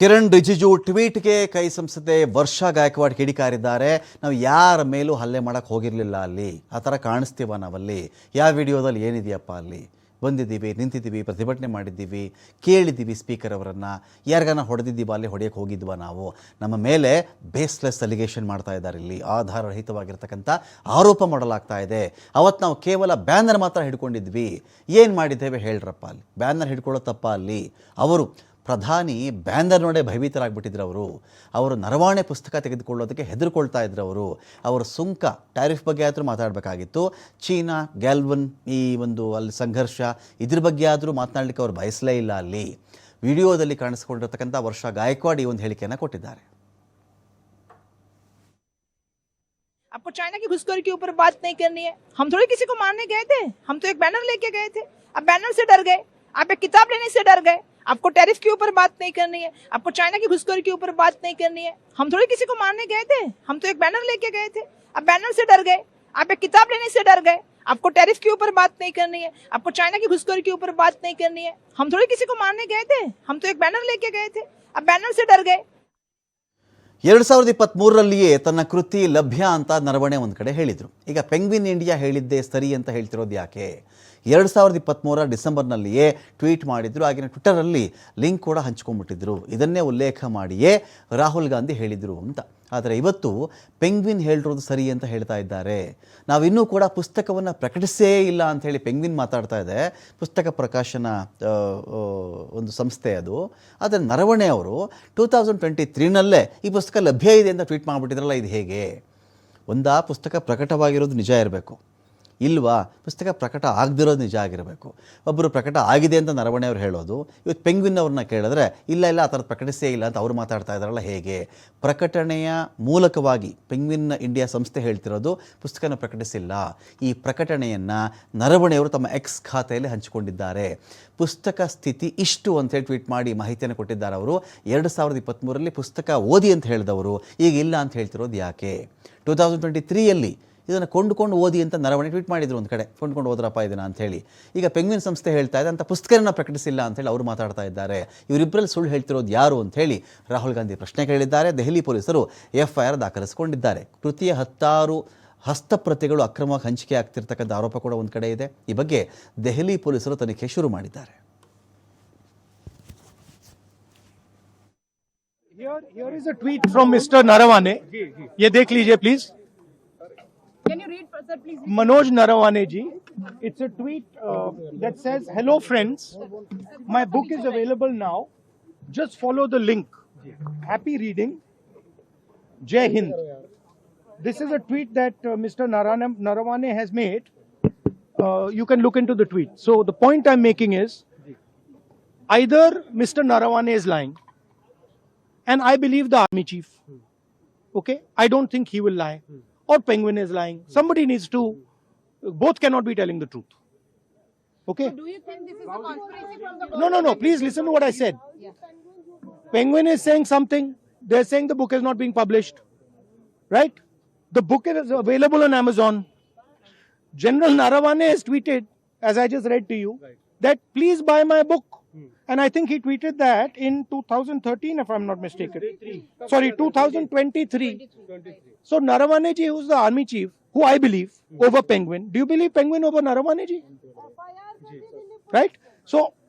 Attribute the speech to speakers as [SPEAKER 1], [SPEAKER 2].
[SPEAKER 1] ಕಿರಣ್ ರಿಜಿಜು ಟ್ವೀಟ್ಗೆ ಕೈ ಸಂಸದೆ ವರ್ಷ ಗಾಯಕ್ವಾಡ್ ಕಿಡಿಕಾರಿದ್ದಾರೆ. ನಾವು ಯಾರ ಮೇಲೂ ಹಲ್ಲೆ ಮಾಡೋಕ್ಕೆ ಹೋಗಿರಲಿಲ್ಲ ಅಲ್ಲಿ. ಆ ಥರ ಕಾಣಿಸ್ತೀವ ನಾವಲ್ಲಿ? ಯಾವ ವಿಡಿಯೋದಲ್ಲಿ ಏನಿದೆಯಪ್ಪ ಅಲ್ಲಿ? ಬಂದಿದ್ದೀವಿ, ನಿಂತಿದ್ದೀವಿ, ಪ್ರತಿಭಟನೆ ಮಾಡಿದ್ದೀವಿ, ಕೇಳಿದ್ದೀವಿ ಸ್ಪೀಕರ್ ಅವರನ್ನು. ಯಾರಿಗಾನ ಹೊಡೆದಿದ್ದೀವ ಅಲ್ಲಿ ಹೊಡೆಯಕ್ಕೆ ಹೋಗಿದ್ವಾ ನಾವು? ನಮ್ಮ ಮೇಲೆ ಬೇಸ್ಲೆಸ್ ಅಲಿಗೇಷನ್ ಮಾಡ್ತಾ ಇದ್ದಾರೆ ಇಲ್ಲಿ. ಆಧಾರರಹಿತವಾಗಿರ್ತಕ್ಕಂಥ ಆರೋಪ ಮಾಡಲಾಗ್ತಾ ಇದೆ. ಅವತ್ತು ನಾವು ಕೇವಲ ಬ್ಯಾನರ್ ಮಾತ್ರ ಹಿಡ್ಕೊಂಡಿದ್ವಿ. ಏನು ಮಾಡಿದ್ದೇವೆ ಹೇಳ್ರಪ್ಪ ಅಲ್ಲಿ? ಬ್ಯಾನರ್ ಹಿಡ್ಕೊಳ್ಳೋ ತಪ್ಪ ಅಲ್ಲಿ? ಅವರು ಪ್ರಧಾನಿ ಬ್ಯಾನರ್ ನೋಡೇ ಭಯಭೀತರಾಗ್ಬಿಟ್ಟಿದ್ರು ಅವರು ಅವರು ನರವಾಣೆ ಪುಸ್ತಕ ತೆಗೆದುಕೊಳ್ಳೋದಕ್ಕೆ ಹೆದರ್ಕೊಳ್ತಾ ಇದ್ರು ಅವರು ಅವರ ಸುಂಕ ಟ್ಯಾರಿಫ್ ಬಗ್ಗೆ ಆದರೂ ಮಾತಾಡಬೇಕಾಗಿತ್ತು ಚೀನಾ ಗ್ಯಾಲ್ವನ್ ಈ ಒಂದು ಅಲ್ಲಿ ಸಂಘರ್ಷ ಇದ್ರ ಬಗ್ಗೆ ಆದರೂ ಮಾತನಾಡಲಿಕ್ಕೆ ಅವರು ಬಯಸಲೇ ಇಲ್ಲ ಅಲ್ಲಿ ವಿಡಿಯೋದಲ್ಲಿ ಕಾಣಿಸ್ಕೊಂಡಿರ್ತಕ್ಕಂಥ ವರ್ಷ ಗಾಯಕ್ವಾಡ್ ಈ ಒಂದು ಹೇಳಿಕೆಯನ್ನು ಕೊಟ್ಟಿದ್ದಾರೆ
[SPEAKER 2] आपको चाइना की घुसखोरी के ऊपर बात नहीं करनी है हम थोड़ी किसी को मारने गए थे हम तो एक बैनर लेके गए थे अब बैनर से डर गए आप एक किताब लेने से डर गए आपको टैरिफ के ऊपर बात नहीं करनी है आपको चाइना की घुसखोरी के ऊपर बात नहीं करनी है हम थोड़ी किसी को मारने गए थे हम तो एक बैनर लेके गए थे अब बैनर से डर गए आप एक किताब लेने से डर गए आपको टैरिफ के ऊपर बात नहीं करनी है आपको चाइना की घुसखोरी के ऊपर बात नहीं करनी है हम थोड़ी किसी को मारने गए थे हम तो एक बैनर लेके गए थे अब बैनर से डर गए
[SPEAKER 1] ಎರಡು ಸಾವಿರದ ಇಪ್ಪತ್ತ್ಮೂರರಲ್ಲಿಯೇ ತನ್ನ ಕೃತಿ ಲಭ್ಯ ಅಂತ ನರವಣೆ ಒಂದು ಕಡೆ ಹೇಳಿದರು ಈಗ ಪೆಂಗ್ವಿನ್ ಇಂಡಿಯಾ ಹೇಳಿದ್ದೆ ಸರಿ ಅಂತ ಹೇಳ್ತಿರೋದು ಯಾಕೆ ಎರಡು ಸಾವಿರದ ಇಪ್ಪತ್ತ್ಮೂರ ಡಿಸೆಂಬರ್ನಲ್ಲಿಯೇ ಟ್ವೀಟ್ ಮಾಡಿದ್ರು. ಆಗಿನ ಟ್ವಿಟ್ಟರಲ್ಲಿ ಲಿಂಕ್ ಕೂಡ ಹಂಚ್ಕೊಂಡ್ಬಿಟ್ಟಿದ್ರು. ಇದನ್ನೇ ಉಲ್ಲೇಖ ಮಾಡಿಯೇ ರಾಹುಲ್ ಗಾಂಧಿ ಹೇಳಿದರು ಅಂತ. ಆದರೆ ಇವತ್ತು ಪೆಂಗ್ವಿನ್ ಹೇಳಿರೋದು ಸರಿ ಅಂತ ಹೇಳ್ತಾ ಇದ್ದಾರೆ. ನಾವಿನ್ನೂ ಕೂಡ ಪುಸ್ತಕವನ್ನು ಪ್ರಕಟಿಸೇ ಇಲ್ಲ ಅಂಥೇಳಿ ಪೆಂಗ್ವಿನ್ ಮಾತಾಡ್ತಾ ಇದೆ. ಪುಸ್ತಕ ಪ್ರಕಾಶನ ಒಂದು ಸಂಸ್ಥೆ ಅದು. ಆದರೆ ನರವಣೆ ಅವರು ಟೂ ತೌಸಂಡ್ ಟ್ವೆಂಟಿ ತ್ರೀನಲ್ಲೇ ಈ ಪುಸ್ತಕ ಲಭ್ಯ ಇದೆ ಅಂತ ಟ್ವೀಟ್ ಮಾಡಿಬಿಟ್ಟಿದ್ರಲ್ಲ, ಇದು ಹೇಗೆ? ಒಂದಾ ಪುಸ್ತಕ ಪ್ರಕಟವಾಗಿರೋದು ನಿಜ ಇರಬೇಕು. ಇಲ್ವಾ? ಪುಸ್ತಕ ಪ್ರಕಟ ಆಗದಿರೋದು ನಿಜ ಆಗಿರಬೇಕು. ಒಬ್ಬರು ಪ್ರಕಟ ಆಗಿದೆ ಅಂತ ನರವಣೆ ಅವ್ರು ಹೇಳೋದು, ಇವತ್ತು ಪೆಂಗ್ವಿನ್ ಅವ್ರನ್ನ ಕೇಳಿದ್ರೆ, ಇಲ್ಲ ಇಲ್ಲ, ಆ ಥರದ ಪ್ರಕಟಿಸೇ ಇಲ್ಲ ಅಂತ ಅವ್ರು ಮಾತಾಡ್ತಾ ಇದ್ದಾರಲ್ಲ ಹೇಗೆ? ಪ್ರಕಟಣೆಯ ಮೂಲಕವಾಗಿ ಪೆಂಗ್ವಿನ್ ಇಂಡಿಯಾ ಸಂಸ್ಥೆ ಹೇಳ್ತಿರೋದು, ಪುಸ್ತಕನ ಪ್ರಕಟಿಸಿಲ್ಲ. ಈ ಪ್ರಕಟಣೆಯನ್ನು ನರವಣೆಯವರು ತಮ್ಮ ಎಕ್ಸ್ ಖಾತೆಯಲ್ಲಿ ಹಂಚಿಕೊಂಡಿದ್ದಾರೆ. ಪುಸ್ತಕ ಸ್ಥಿತಿ ಇಷ್ಟು ಅಂತೇಳಿ ಟ್ವೀಟ್ ಮಾಡಿ ಮಾಹಿತಿಯನ್ನು ಕೊಟ್ಟಿದ್ದಾರೆ ಅವರು. ಎರಡು ಸಾವಿರದ ಇಪ್ಪತ್ತ್ಮೂರರಲ್ಲಿ ಪುಸ್ತಕ ಓದಿ ಅಂತ ಹೇಳಿದವರು. ಈಗ ಇಲ್ಲ ಅಂತ ಹೇಳ್ತಿರೋದು ಯಾಕೆ? ಟೂ ತೌಸಂಡ್ ಟ್ವೆಂಟಿ ತ್ರೀಯಲ್ಲಿ ಇದನ್ನು ಕೊಂಡುಕೊಂಡು ಓದಿ ಅಂತ ನರವಣೆ ಟ್ವೀಟ್ ಮಾಡಿದ್ರು ಒಂದು ಕಡೆ ಕೊಂಡ್ಕೊಂಡು ಹೋದ್ರಪ್ಪ ಇದನ್ನ ಅಂಥೇಳಿ ಈಗ ಪೆಂಗ್ವಿನ್ ಸಂಸ್ಥೆ ಹೇಳ್ತಾ ಇದೆ ಅಂತ ಪುಸ್ತಕನ ಪ್ರಕಟಿಸಿಲ್ಲ ಅಂತೇಳಿ ಅವರು ಮಾತಾಡ್ತಾ ಇದ್ದಾರೆ ಇವರಿಬ್ಬರಲ್ಲಿ ಸುಳ್ಳು ಹೇಳ್ತಿರೋದು ಯಾರು ಅಂಥೇಳಿ ರಾಹುಲ್ ಗಾಂಧಿ ಪ್ರಶ್ನೆ ಕೇಳಿದ್ದಾರೆ ದೆಹಲಿ ಪೊಲೀಸರು ಎಫ್ ಐ ಆರ್ ದಾಖಲಿಸಿಕೊಂಡಿದ್ದಾರೆ ಕೃತಿಯ ಹತ್ತಾರು ಹಸ್ತಪ್ರತಿಗಳು ಅಕ್ರಮವಾಗಿ ಹಂಚಿಕೆ ಆಗ್ತಿರ್ತಕ್ಕಂಥ ಆರೋಪ ಕೂಡ ಒಂದು ಕಡೆ ಇದೆ ಈ ಬಗ್ಗೆ ದೆಹಲಿ ಪೊಲೀಸರು ತನಿಖೆ ಶುರು ಮಾಡಿದ್ದಾರೆ
[SPEAKER 3] Here, here is a tweet from Mr. Narawane. ये देख लीजिए please.
[SPEAKER 4] Can you read, sir, please?
[SPEAKER 3] Manoj Narawane ji. It's a tweet uh, that says, "Hello friends, my book is available now. Just follow the link. Happy reading. Jai Hind." This is a tweet that uh, Mr. Narana, Narawane has made. Uh, you can look into the tweet. So the point I'm making is, either Mr. Narawane is lying, and I believe the army chief. Okay, I don't think he will lie, or Penguin is lying. Somebody needs to. Both cannot be telling the truth. Okay.
[SPEAKER 4] Do you think this is a conspiracy from the
[SPEAKER 3] No, no, no. Please listen to what I said. Penguin is saying something. They're saying the book is not being published. Right? The book is available on Amazon. General Naravane has tweeted, as I just read to you, that please buy my book. Hmm. And I think he tweeted that in 2013, if I'm not mistaken. Sorry, 2023. So Narawane ji, who's the army chief, who I believe over Penguin. Do you believe Penguin over Narawane ji? Right? So